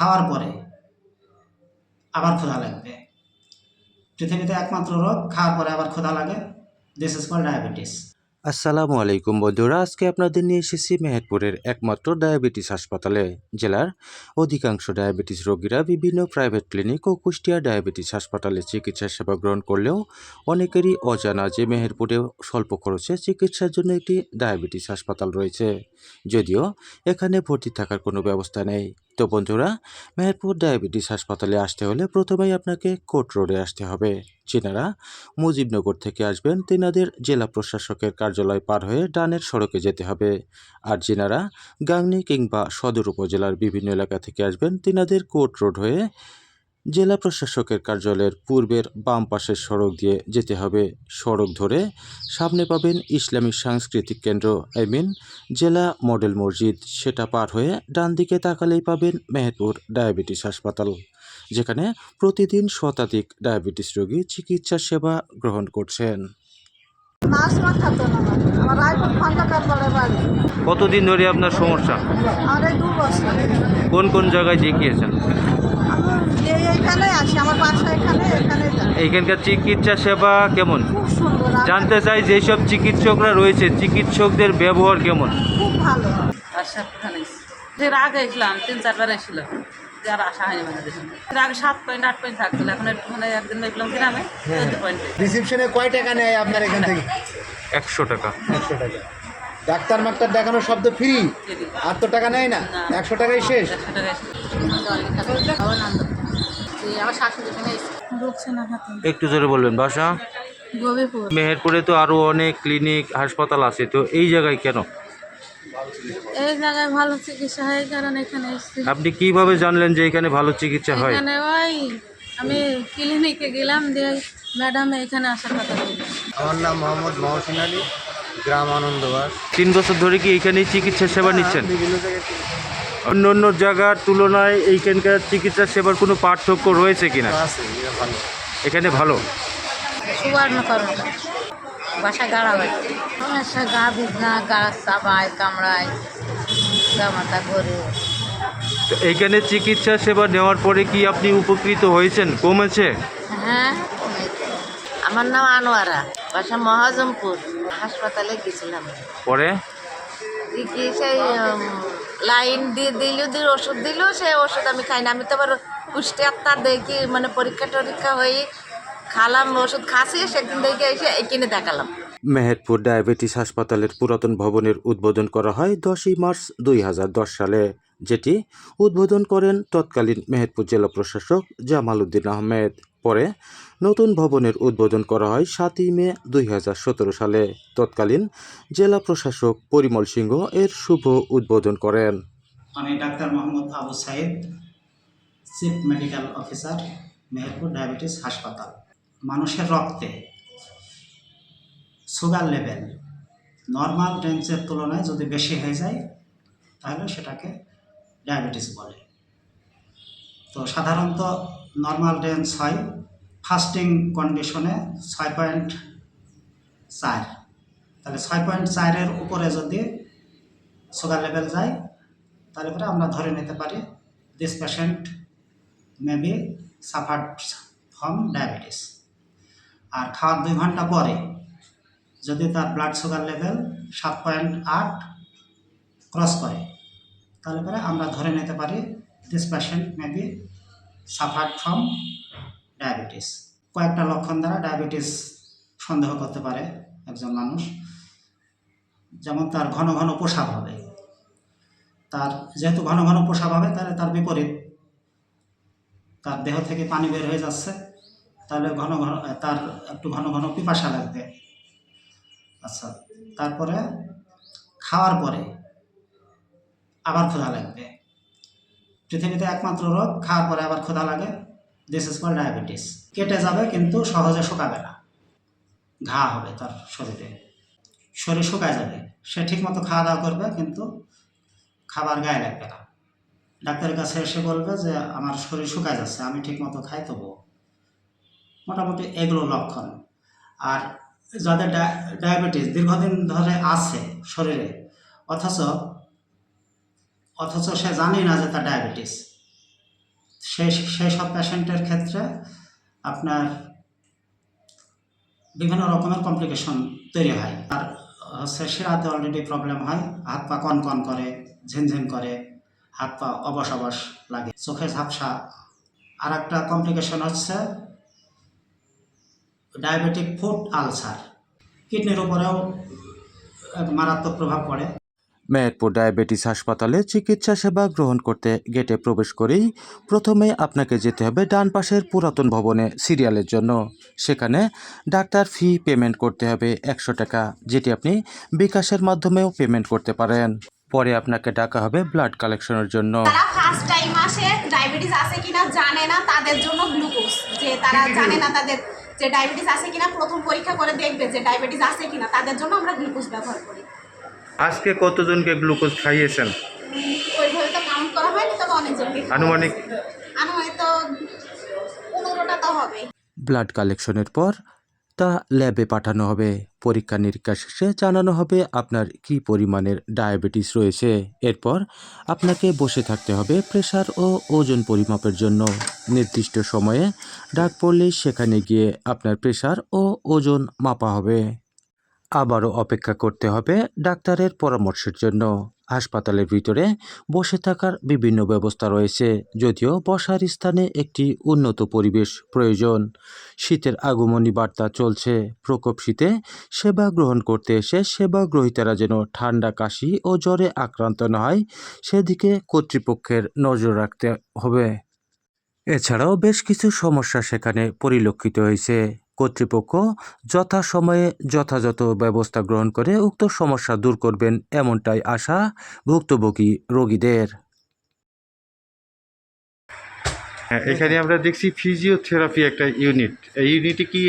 খাওয়ার পরে আবার ক্ষুধা লাগবে। পৃথিবীতে একমাত্র রোগ, খাওয়ার পরে আবার ক্ষুধা লাগে। দিস ইজ কল ডায়াবেটিস আসসালামু আলাইকুম বন্ধুরা, আজকে আপনাদের নিয়ে এসেছি মেহেরপুরের একমাত্র ডায়াবেটিস হাসপাতালে, জেলার অধিকাংশ ডায়াবেটিস রোগীরা বিভিন্ন প্রাইভেট ক্লিনিক ও কুষ্টিয়া ডায়াবেটিস হাসপাতালে চিকিৎসা সেবা গ্রহণ করলেও অনেকেরই অজানা যে মেহেরপুরে স্বল্প খরচে চিকিৎসার জন্য একটি ডায়াবেটিস হাসপাতাল রয়েছে। যদিও এখানে ভর্তি থাকার কোনো ব্যবস্থা নেই। তো বন্ধুরা, মেহেরপুর ডায়াবেটিস হাসপাতালে আসতে হলে প্রথমেই আপনাকে কোর্ট রোডে আসতে হবে। চেনারা, মুজিবনগর থেকে আসবেন তেনাদের জেলা প্রশাসকের কার্যালয় পার হয়ে ডানের সড়কে যেতে হবে। আর জেনারা গাংনি কিংবা সদর উপজেলার বিভিন্ন এলাকা থেকে আসবেন তেনাদের কোর্ট রোড হয়ে জেলা প্রশাসকের কার্যালয়ের পূর্বের বাম পাশের সড়ক দিয়ে যেতে হবে। সড়ক ধরে সামনে পাবেন ইসলামী সাংস্কৃতিক কেন্দ্র আই মিন জেলা মডেল মসজিদ। সেটা পার হয়ে ডান দিকে তাকালেই পাবেন মেহেরপুর ডায়াবেটিস হাসপাতাল যেখানে প্রতিদিন শতাধিক ডায়াবেটিস রোগী চিকিৎসা সেবা গ্রহণ করছেন। কতদিন ধরে আপনার সমস্যা? কোন কোন জায়গায় দেখিয়েছেন? এইখানকার চিকিৎসা সেবা কেমন? খুব সুন্দর জানতে চাই যেসব চিকিৎসকরা রয়েছে চিকিৎসকদের ব্যবহার কেমন? খুব ভালো। আশা কোথায় এর আগে এসলাম তিন চারবার এসেছিল। যে আর হয়নি মানে এর আগে সাত পয়েন্ট আট পয়েন্ট থাকতো এখন একটু মানে একদিন দেখলাম গ্রামে চোদ্দ পয়েন্টে রিসিপশনে কয় টাকা নেয় আপনার এখান থেকে? একশো টাকা। একশো টাকা। ডাক্তার মাক্তার দেখানোর শব্দ ফ্রি। আর তো টাকা নেয় না। একশো টাকাই শেষ? একশো টাকা আমার একটু জোরে বলবেন বাসা? মেহেরপুরে তো আরও অনেক ক্লিনিক হাসপাতাল আছে তো এই জায়গায় কেন? এই জায়গায় ভালো চিকিৎসা হয় কারণ এখানে এসেছি। আপনি কীভাবে জানলেন যে এখানে ভালো চিকিৎসা হয়? এখানে ওই আমি ক্লিনিকে গেলাম দিয়ে ম্যাডাম এখানে আসার কথা বলল। আমার নাম মোহাম্মদ মহসিন আলী গ্রাম আনন্দবাস। তিন বছর ধরে কি এখানেই চিকিৎসা সেবা নিচ্ছেন? বিভিন্ন জায়গায় অন্য অন্য জায়গার তুলনায় এইখানকার চিকিৎসা সেবার কোনো পার্থক্য রয়েছে কিনা? এখানে ভালো? বাসা গাড়া হয় গা চাবায় কামড়ায় গা মাথা ঘরে। তো এইখানে চিকিৎসা সেবা নেওয়ার পরে কি আপনি উপকৃত হয়েছেন? কমেছে? হ্যাঁ আমার নাম আনোয়ারা বাসা মহাজমপুর। হাসপাতালে গেছিলাম। পরে? কি সেই উম, লাইন দিয়ে দিল দিল ওষুধ দিল, সে ওষুধ আমি খাই না। আমি তো আবার পুষ্টি আত্মা দেখি মানে পরীক্ষা টরীক্ষা হয়ে খালাম, ওষুধ খাসি সেদিন দেখে এসে এখানে দেখালাম। মেহেরপুর ডায়াবেটিস হাসপাতালের পুরাতন ভবনের উদ্বোধন করা হয় দশই মার্চ দুই হাজার দশ সালে, যেটি উদ্বোধন করেন তৎকালীন মেহেরপুর জেলা প্রশাসক জামাল উদ্দিন আহমেদ। পরে নতুন ভবনের উদ্বোধন করা হয় সাতই মে দুই হাজার সতেরো সালে। তৎকালীন জেলা প্রশাসক পরিমল সিংহ এর শুভ উদ্বোধন করেন। আমি doctor Mohammad Abu Saeed, chief medical officer, Meherpur diabetes হাসপাতাল। মানুষের রক্তে সুগার লেভেল নর্মাল রেঞ্জের তুলনায় যদি বেশি হয়ে যায়, তাহলে সেটাকে ডায়াবেটিস বলে। তো সাধারণত নর্মাল রেঞ্জ হয় ফাস্টিং কন্ডিশনে ছয় পয়েন্ট চার। তাহলে ছয় পয়েন্ট চারের উপরে যদি সুগার লেভেল যায়, তাহলে পরে আমরা ধরে নিতে পারি this patient may be suffered from diabetes আর খাওয়ার দুই ঘণ্টা পরে যদি তার ব্লাড সুগার লেভেল সাত পয়েন্ট আট ক্রস করে, তাহলে পরে আমরা ধরে নিতে পারি this patient may be suffered from diabetes কয়েকটা লক্ষণ দ্বারা ডায়াবেটিস সন্দেহ করতে পারে একজন মানুষ। যেমন তার ঘন ঘন প্রসাব হবে। তার যেহেতু ঘন ঘন প্রসাব হবে, তাহলে তার বিপরীত। তার দেহ থেকে পানি বের হয়ে যাচ্ছে, তাহলে ঘন ঘন, তার একটু ঘন ঘন পিপাসা লাগবে। আচ্ছা তারপরে খাওয়ার পরে আবার ক্ষুধা লাগবে। পৃথিবীতে একমাত্র রোগ, খাওয়ার পরে আবার ক্ষুধা লাগে দিস ইজ কল ডায়াবেটিস কেটে যাবে কিন্তু সহজে শুকাবে না। ঘা হবে তার শরীরে। শরীর শুকায় যাবে। সে ঠিকমতো খাওয়া দাওয়া করবে কিন্তু খাবার গায়ে লাগবে না। ডাক্তারের কাছে এসে বলবে যে, আমার শরীর শুকায় যাচ্ছে, আমি ঠিকমতো খাই তবুও মোটামুটি এগুলো লক্ষণ। আর যাদের ডায়াবেটিস দীর্ঘদিন ধরে আছে শরীরে, অথচ অথচ সে জানি না যে তার ডায়াবেটিস। সেই সেই সব পেশেন্টের ক্ষেত্রে আপনার বিভিন্ন রকমের কমপ্লিকেশন তৈরি হয়। আর হচ্ছে শিরাতে অলরেডি প্রবলেম হয়। হাত পা কন কন করে ঝিনঝিন করে, হাত পা অবশ অবশ লাগে। চোখে ঝাপসা। আর একটা কমপ্লিকেশন হচ্ছে ডায়াবেটিক ফুড আলসার। কিডনির উপরেও মারাত্মক প্রভাব পড়ে। মেহেরপুর ডায়াবেটিস হাসপাতালে চিকিৎসা সেবা গ্রহণ করতে গেটে প্রবেশ করেই প্রথমে আপনাকে যেতে হবে ডান পাশের পুরাতন ভবনে সিরিয়ালের জন্য। সেখানে ডাক্তার ফি পেমেন্ট করতে হবে একশো টাকা, যেটি আপনি বিকাশের মাধ্যমেও পেমেন্ট করতে পারেন। পরে আপনাকে ডাকা হবে ব্লাড কালেকশনের জন্য। যে ডায়াবেটিস আছে কিনা, প্রথম পরীক্ষা করে দেখবে যে ডায়াবেটিস আছে কিনা, তাদের জন্য আমরা গ্লুকোজ ব্যবহার করি। আজকে কতজনকে গ্লুকোজ খাইয়েছেন? আনুমানিক? আনুমানিক তো পনেরোটা তো হবে ব্লাড কালেকশনের পর তা ল্যাবে পাঠানো হবে পরীক্ষা নিরীক্ষা শেষে জানানো হবে আপনার কী পরিমাণের ডায়াবেটিস রয়েছে। এরপর আপনাকে বসে থাকতে হবে প্রেশার ও ওজন পরিমাপের জন্য। নির্দিষ্ট সময়ে ডাক পড়লে সেখানে গিয়ে আপনার প্রেশার ও ওজন মাপা হবে। আবারও অপেক্ষা করতে হবে ডাক্তারের পরামর্শের জন্য। হাসপাতালের ভিতরে বসে থাকার বিভিন্ন ব্যবস্থা রয়েছে, যদিও বসার স্থানে একটি উন্নত পরিবেশ প্রয়োজন। শীতের আগমনী বার্তা চলছে। প্রকোপ শীতে সেবা গ্রহণ করতে এসে সেবা গ্রহীতারা যেন ঠান্ডা কাশি ও জ্বরে আক্রান্ত না হয়, সেদিকে কর্তৃপক্ষের নজর রাখতে হবে। এছাড়াও বেশ কিছু সমস্যা সেখানে পরিলক্ষিত হয়েছে। কর্তৃপক্ষ যথাসময়ে যথাযথ ব্যবস্থা গ্রহণ করে উক্ত সমস্যা দূর করবেন এমনটাই আশা ভুক্তভোগী রোগীদের। হ্যাঁ এখানে আমরা দেখছি ফিজিওথেরাপি একটা ইউনিট এই ইউনিটে কি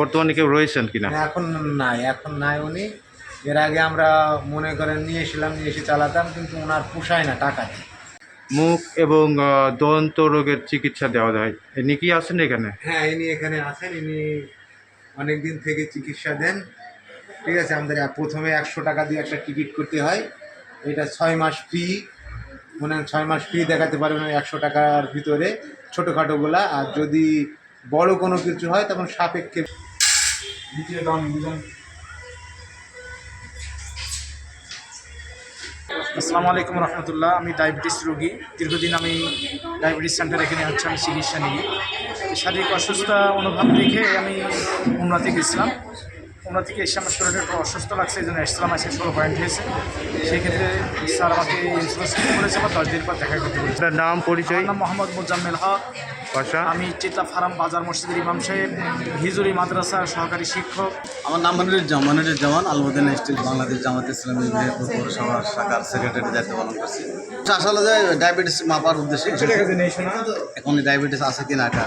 বর্তমানে কেউ রয়েছেন কিনা? না, এখন নাই এখন নাই উনি। এর আগে আমরা মনে করেন নিয়ে এসেছিলাম নিয়ে এসে চালাতাম কিন্তু ওনার পোষায় না টাকা দিয়ে মুখ এবং দন্ত রোগের চিকিৎসা দেওয়া যায় ইনি কি আছেন এখানে? হ্যাঁ ইনি এখানে আছেন ইনি অনেক দিন থেকে চিকিৎসা দেন। ঠিক আছে, আমাদের প্রথমে একশো টাকা দিয়ে একটা টিকিট করতে হয়। এটা ছয় মাস ফ্রি মনে ছয় মাস ফ্রি দেখাতে পারবেন একশো টাকার ভিতরে ছোটোখাটোগুলা। আর যদি বড় কোনো কিছু হয়, তখন সাপেক্ষে আসসালামু আলাইকুম রহমতুল্লাহ, আমি ডায়াবেটিস রোগী। দীর্ঘদিন আমি ডায়াবেটিস সেন্টার এখানে হচ্ছে আমি চিকিৎসা নিই। শারীরিক অসুস্থতা অনুভব দেখে আমি উন্নতি গেছিলাম উন্নতি থেকে এসে আমার শরীরটা একটু অসুস্থ লাগছে এই জন্য এসলাম আছে ষোলো পয়েন্ট হয়েছে। সেক্ষেত্রে স্যার আমাকে ইন্স্যুরেন্স করেছে আমার দশ দিন পর দেখা করতে বলেছে। আপনার নাম পরিচয়? আমার নাম মোহাম্মদ মোজাম্মেল হক। আমি চিত্তা ফার্ম বাজার মসজিদের ইমাম সাহেব হিজুরি মাদ্রাসার সহকারী শিক্ষক। আমার নাম মনিরুজ্জামান মনিরুজ্জামান আলমদিন স্টিল বাংলাদেশ জামাত ইসলামী পৌরসভার শাখার সেক্রেটারি দায়িত্ব পালন করছি। আসলে যে ডায়াবেটিস মাপার উদ্দেশ্যে। এখন ডায়াবেটিস আছে কিনা এটা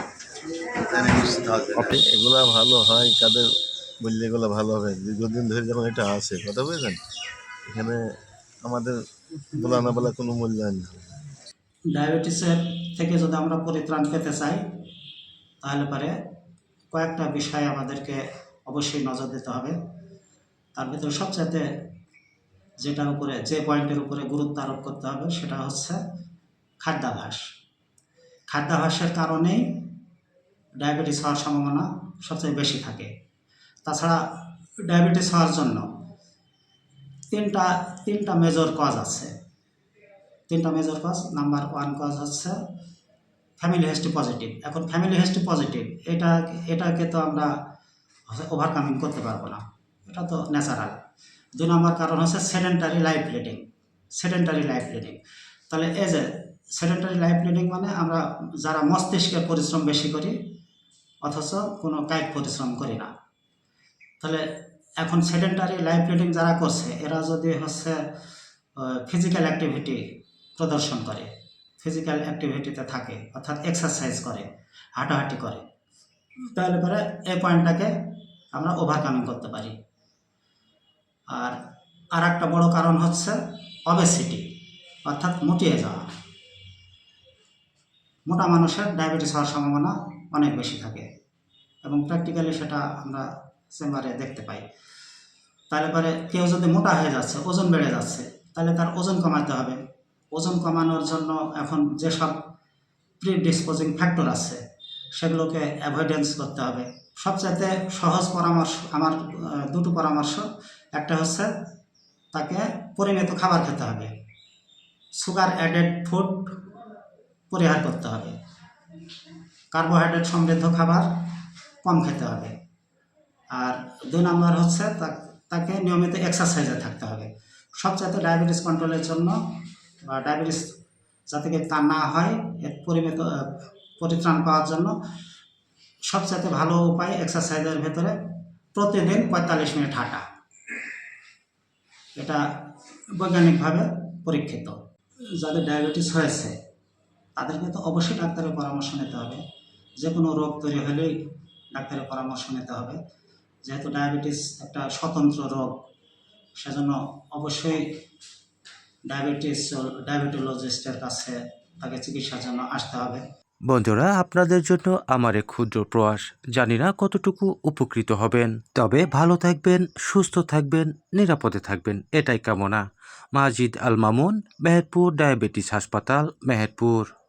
এগুলা ভালো হয় কাদের বললে এগুলো ভালো হবে? দীর্ঘদিন ধরে যখন এটা আছে কথা বুঝলেন এখানে আমাদের বলা না বলা কোনো মূল্যায়ন নেই ডায়াবেটিসের থেকে যদি আমরা পরিত্রাণ পেতে চাই তাহলে পরে কয়েকটা বিষয় আমাদেরকে অবশ্যই নজর দিতে হবে। তার ভিতরে সবচাইতে যেটার উপরে যে পয়েন্টের উপরে গুরুত্ব আরোপ করতে হবে সেটা হচ্ছে খাদ্যাভ্যাস খাদ্যাভাসের কারণেই ডায়াবেটিস হওয়ার সম্ভাবনা সবচেয়ে বেশি থাকে। তাছাড়া ডায়াবেটিস হওয়ার জন্য তিনটা তিনটা মেজর কজ আছে। তিনটা major cause number one cause হচ্ছে ফ্যামিলি হিস্ট্রি পজিটিভ এখন ফ্যামিলি হিস্ট্রি পজিটিভ এটা, এটাকে তো আমরা ওভারকামিং করতে পারব না। এটা তো ন্যাচারাল দুই নম্বর কারণ হচ্ছে sedentary life leading sedentary life leading তাহলে এই যে সেডেন্টারি লাইফ লিডিং মানে আমরা যারা মস্তিষ্কের পরিশ্রম বেশি করি অথচ কোনো কায়িক পরিশ্রম করি না। তাহলে এখন সেডেন্টারি লাইফ রিডিং যারা করছে, এরা যদি হচ্ছে ফিজিক্যাল অ্যাক্টিভিটি প্রদর্শন করে ফিজিক্যাল অ্যাক্টিভিটিতে থাকে, অর্থাৎ এক্সারসাইজ করে, হাঁটাহাঁটি করে, তাহলে পরে এই পয়েন্টটাকে আমরা ওভারকামিং করতে পারি। আর আর একটা বড় কারণ হচ্ছে অবেসিটি অর্থাৎ মুটিয়ে যাওয়া। মোটা মানুষের ডায়াবেটিস হওয়ার সম্ভাবনা অনেক বেশি থাকে। এবং প্র্যাকটিক্যালি সেটা আমরা চেম্বারে দেখতে পাই। তাহলে পরে কেউ যদি মোটা হয়ে যাচ্ছে, ওজন বেড়ে যাচ্ছে, তাহলে তার ওজন কমাতে হবে। ওজন কমানোর জন্য এখন যেসব প্রিডিসপোজিং ফ্যাক্টর আছে, সেগুলোকে অ্যাভয়েডেন্স করতে হবে। সবচাইতে সহজ পরামর্শ, আমার দুটো পরামর্শ। একটা হচ্ছে তাকে পরিমিত খাবার খেতে হবে। সুগার অ্যাডেড ফুড পরিহার করতে হবে। কার্বোহাইড্রেট সমৃদ্ধ খাবার কম খেতে হবে। আর দুই নম্বর হচ্ছে তাকে নিয়মিত এক্সারসাইজে থাকতে হবে। সবচাইতে ডায়াবেটিস কন্ট্রোলের জন্য বা ডায়াবেটিস যাতে তা না হয়, এর পরিমিত পরিত্রাণ পাওয়ার জন্য সবচাইতে ভালো উপায় এক্সারসাইজের ভেতরে প্রতিদিন পঁয়তাল্লিশ মিনিট হাঁটা। এটা বৈজ্ঞানিকভাবে পরীক্ষিত। যাদের ডায়াবেটিস হয়েছে, তাদেরকে তো অবশ্যই ডাক্তারের পরামর্শ নিতে হবে। যে কোনো রোগ তৈরি হলেই ডাক্তারের পরামর্শ নিতে হবে। যেহেতু ডায়াবেটিস একটা স্বতন্ত্র রোগ, সেজন্য অবশ্যই ডায়াবেটিস ডায়াবেটোলজিস্টের কাছে তাকে চিকিৎসার জন্য আসতে হবে। বন্ধুরা, আপনাদের জন্য আমার এক ক্ষুদ্র প্রয়াস। জানি না কতটুকু উপকৃত হবেন। তবে ভালো থাকবেন, সুস্থ থাকবেন, নিরাপদে থাকবেন, এটাই কামনা। মাজিদ আল মামুন, মেহেরপুর ডায়াবেটিস হাসপাতাল, মেহেরপুর।